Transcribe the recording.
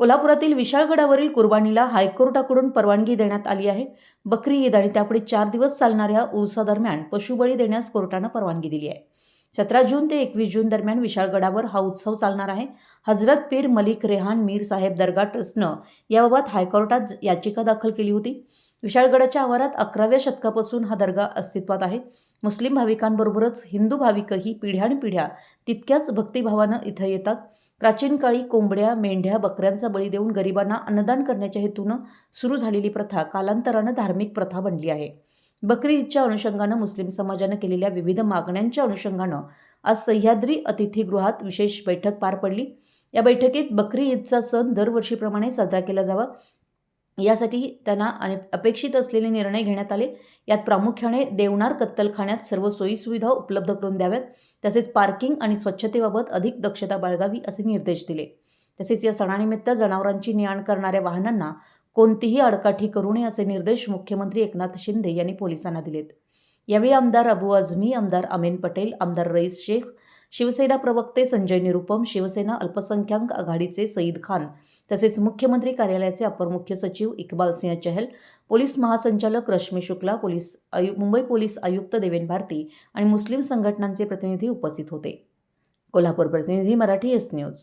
कोल्हापुरातील विशाळगडावरील कुर्बानीला हायकोर्टाकडून परवानगी देण्यात आली आहे. बकरी ईद आणि त्यापुढे चार दिवस चालणाऱ्या उरुसादरम्यान पशुबळी देण्यास कोर्टानं परवानगी दिली आहे. सतरा जून ते एकवीस जून दरम्यान विशाळगडावर हा उत्सव चालणार आहे. हजरत पीर मलिक रेहान मीर साहेब दर्गा ट्रस्टनं याबाबत हायकोर्टात याचिका दाखल केली होती. विशाळगडाच्या आवारात अकराव्या शतकापासून हा दर्गा अस्तित्वात आहे. मुस्लिम भाविकांबरोबरच हिंदू भाविकही पिढ्यानपिढ्या तितक्याच भक्तिभावानं इथं येतात. प्राचीन काळी कोंबड्या मेंढ्या बकऱ्यांचा बळी देऊन गरिबांना अन्नदान करण्याच्या हेतूनं सुरू झालेली प्रथा कालांतरानं धार्मिक प्रथा बनली आहे. बकरी ईदच्या अनुषंगानं मुस्लिम समाजानं केलेल्या विविध मागण्यांच्या अनुषंगानं आज सह्याद्री अतिथीगृहात विशेष बैठक पार पडली. या बैठकीत बकरी ईदचा सण दरवर्षीप्रमाणे साजरा केला जावा. यासाठी त्यांना आणि अपेक्षित असलेले निर्णय घेण्यात आले. यात प्रामुख्याने देवनार कत्तलखान्यात सर्व सोयीसुविधा उपलब्ध करून द्याव्यात. तसेच पार्किंग आणि स्वच्छतेबाबत अधिक दक्षता बाळगावी असे निर्देश दिले. तसेच या सणानिमित्त जनावरांची ने आण करणाऱ्या वाहनांना कोणतीही आडकाठी करू नये असे निर्देश मुख्यमंत्री एकनाथ शिंदे यांनी पोलिसांना दिलेत. यावेळी आमदार अबू आझमी आमदार अमीन पटेल आमदार रईस शेख शिवसेना प्रवक्ते संजय निरुपम शिवसेना अल्पसंख्याक आघाडीचे सईद खान तसेच मुख्यमंत्री कार्यालयाचे अपर मुख्य सचिव इक्बाल सिंह चहल पोलीस महासंचालक रश्मी शुक्ला पोलीस आयु मुंबई पोलीस आयुक्त देवेन भारती आणि मुस्लिम संघटनांचे प्रतिनिधी उपस्थित होते. कोल्हापूर प्रतिनिधी मराठी एस न्यूज.